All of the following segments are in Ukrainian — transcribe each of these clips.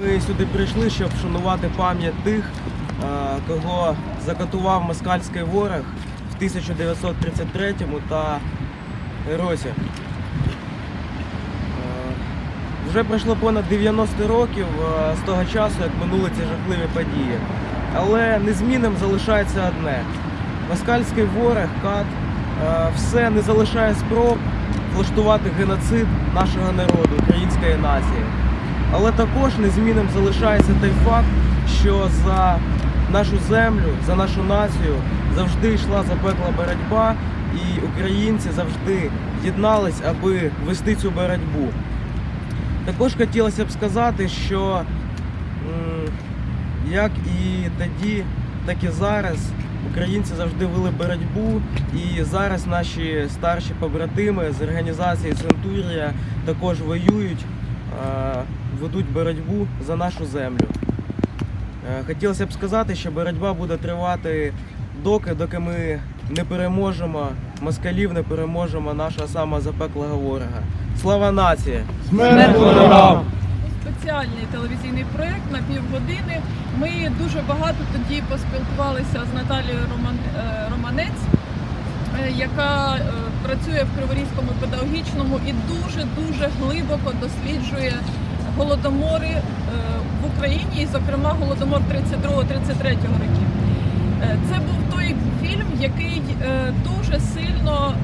Ми сюди прийшли, щоб вшанувати пам'ять тих, кого закатував москальський ворог в 1933 та Росі. Е, Вже пройшло понад 90 років з того часу, як минули ці жахливі події. Але незмінним залишається одне: москальський ворог, кат, все не залишає спроб влаштувати геноцид нашого народу, української нації. Але також незмінним залишається той факт, що за нашу землю, за нашу націю завжди йшла запекла боротьба, і українці завжди єднались, аби вести цю боротьбу. Також хотілося б сказати, що як і тоді, так і зараз українці завжди вели боротьбу, і зараз наші старші побратими з організації Центурія також воюють, ведуть боротьбу за нашу землю. Е, Хотілося б сказати, що боротьба буде тривати доки, доки ми не переможемо москалів, не переможемо нашого самого запеклого ворога. Слава нації! Смерть ворогам! спеціальний телевізійний проєкт на півгодини. Ми дуже багато тоді поспілкувалися з Наталією е, Романець, е, яка працює в Криворізькому педагогічному і дуже-дуже глибоко досліджує голодомори е, в Україні, і, зокрема, голодомор 32-33 років. Е, Це був той фільм, який е, дуже сильно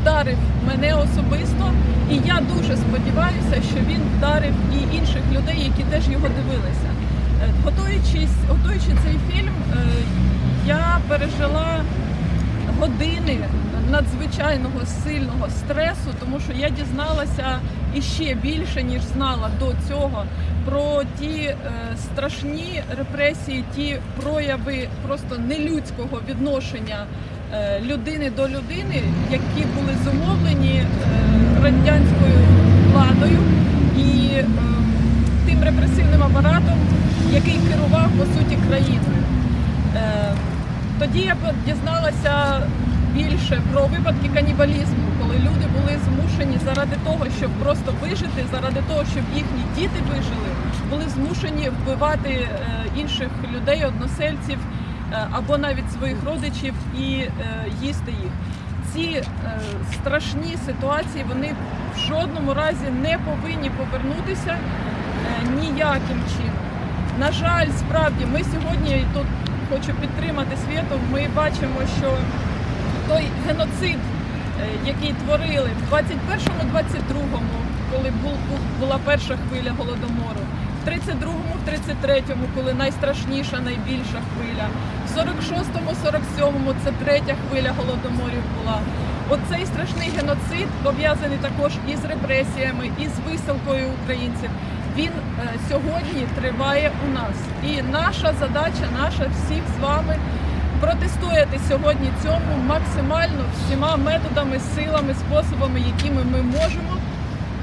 вдарив мене особисто, і я дуже сподіваюся, що він вдарив і інших людей, які теж його дивилися. Готуючись, готуючи цей фільм, я пережила години надзвичайного сильного стресу, тому що я дізналася іще більше, ніж знала до цього, про ті е, страшні репресії, ті прояви просто нелюдського відношення е, людини до людини, які були зумовлені е, радянською владою і тим репресивним апаратом, який керував по суті країною. Тоді я дізналася більше про випадки канібалізму, коли люди були змушені заради того, щоб просто вижити, заради того, щоб їхні діти вижили, були змушені вбивати е, інших людей, односельців е, або навіть своїх родичів і е, їсти їх. Ці страшні ситуації вони в жодному разі не повинні повернутися ніяким чином. На жаль, справді ми сьогодні тут хочу підтримати світом. Ми бачимо, що той геноцид, е, який творили в 21-му, 22-му, коли була перша хвиля голодомору, в 32-му, в 33-му, коли найстрашніша, найбільша хвиля, в 46-му, 47-му це третя хвиля голодоморів була. Оцей страшний геноцид пов'язаний також із репресіями, із висилкою українців. Він е, сьогодні триває у нас. І наша задача, наша всіх з вами протистояти сьогодні цьому максимально всіма методами, силами, способами, якими ми можемо,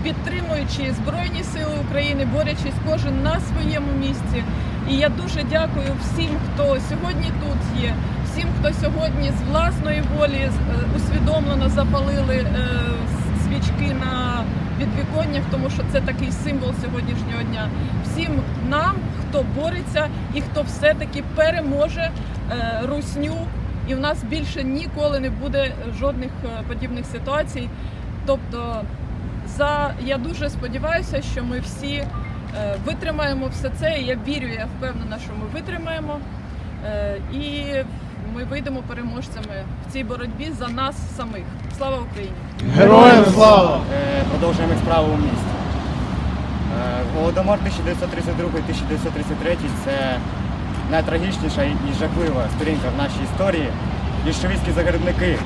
підтримуючи Збройні Сили України, борючись кожен на своєму місці. І я дуже дякую всім, хто сьогодні тут є, всім, хто сьогодні з власної волі е, усвідомлено запалили е, свічки на підвіконнях, тому що це такий символ сьогоднішнього дня. Всім бореться і хто все-таки переможе е, русню, і в нас більше ніколи не буде жодних е, подібних ситуацій. Тобто, за я дуже сподіваюся, що ми всі е, витримаємо все це. І я вірю, я впевнена, що ми витримаємо. І ми вийдемо переможцями в цій боротьбі за нас самих. Слава Україні! Героям слава! Продовжуємо справу у місті. Голодомор 1932-1933 це найтрагічніша і жахлива сторінка в нашій історії. Більшовицькі загарбники е,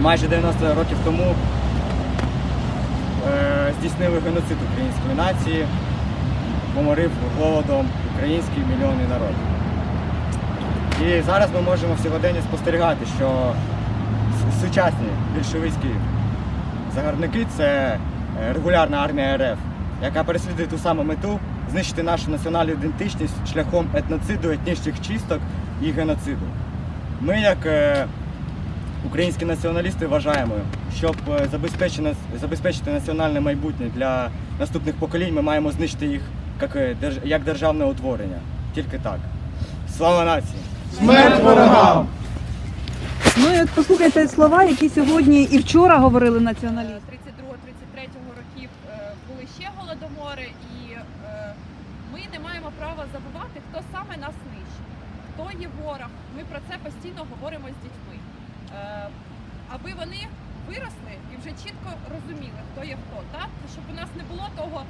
майже 90 років тому е, здійснили геноцид української нації, поморив голодом український мільйонний народ. І зараз ми можемо в сьогоденні спостерігати, що сучасні більшовицькі загарбники це е, регулярна армія РФ, яка переслідує ту саму мету знищити нашу національну ідентичність шляхом етноциду, етнічних чисток і геноциду. Ми, як е, українські націоналісти вважаємо, щоб е, забезпечити національне майбутнє для наступних поколінь, ми маємо знищити їх як, е, як державне утворення. Тільки так. Слава нації! Смерть ворогам! Ну і от послухайте слова, які сьогодні і вчора говорили націоналісти. 32-33 років е, були ще голодомори, і е, ми не маємо права забувати, хто саме нас нищить, хто є ворог. Ми про це постійно говоримо з дітьми. Е, Аби вони виросли і вже чітко розуміли, хто є хто, так? щоб у нас не було того,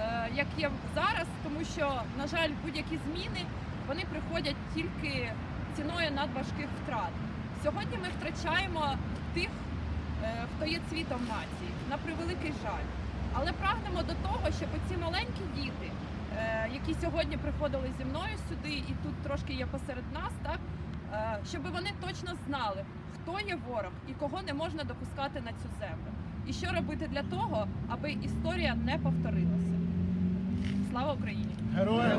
е, як є зараз, тому що, на жаль, будь-які зміни вони приходять тільки ціною надважких втрат. Сьогодні ми втрачаємо тих, е, хто є цвітом нації, на превеликий жаль. Але прагнемо до того, щоб ці маленькі діти, е, які сьогодні приходили зі мною сюди, і тут трошки є посеред нас, так е, щоб вони точно знали, хто є ворог і кого не можна допускати на цю землю. І що робити для того, аби історія не повторилася. Слава Україні! Героям